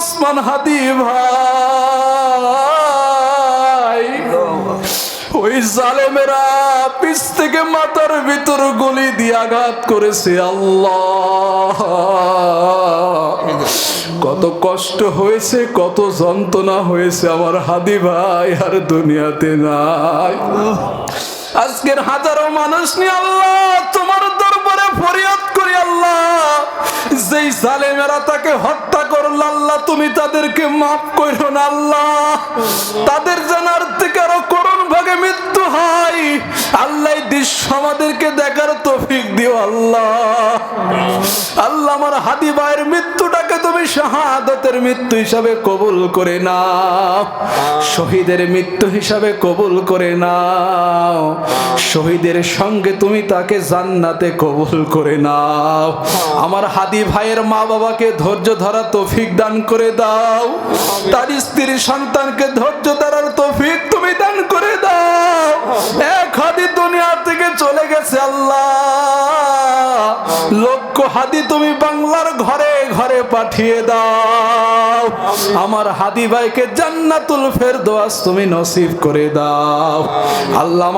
ওসমান হাদি ভাই। ওই জালেমেরা পিছ থেকে মাথার ভিতর গলি দিয়ে আঘাত করেছে, আল্লাহ। কত কষ্ট হয়েছে, কত যন্ত্রণা হয়েছে আমার হাদি ভাই, আর দুনিয়াতে নাই। আজকের হাজারো মানুষ নিয়ে আল্লাহ তোমার দরবারে জালেমেরা তাকে হত্যা করল, আল্লাহ, তুমি তাদেরকে মাফ করো না, আল্লাহ। তাদের জানার থেকে আরও করুণ ভাগে মৃত্যু হয়। আল্লাহ দৃশ্য আমাদেরকে দেখার তৌফিক দিও, আল্লাহ। আল্লাহ, আমার হাদি ভাইয়ের তুমি শাহাদতের মৃত্যু হিসাবে কবুল করে নাও। শহীদের মৃত্যু হিসাবে কবুল করে নাও। শহীদের সঙ্গে তুমি তাকে জান্নাতে কবুল করে নাও। আমার হাদি ভাইয়ের মা বাবাকে ধৈর্য ধরা তৌফিক দান করে দাও। তার স্ত্রী সন্তানকে ধৈর্য ধরার তৌফিক তুমি দান করে দাও। এক হাদি দুনিয়া থেকে চলে গেছে আল্লাহ। লক্ষ হাদি তুমি বাংলার ঘরে ঘরে পাঠিয়ে দাও। আমার হাদি ভাইকে জান্নাতুল দোয়াস তুমি নসিব করে দাও। আল্লাহ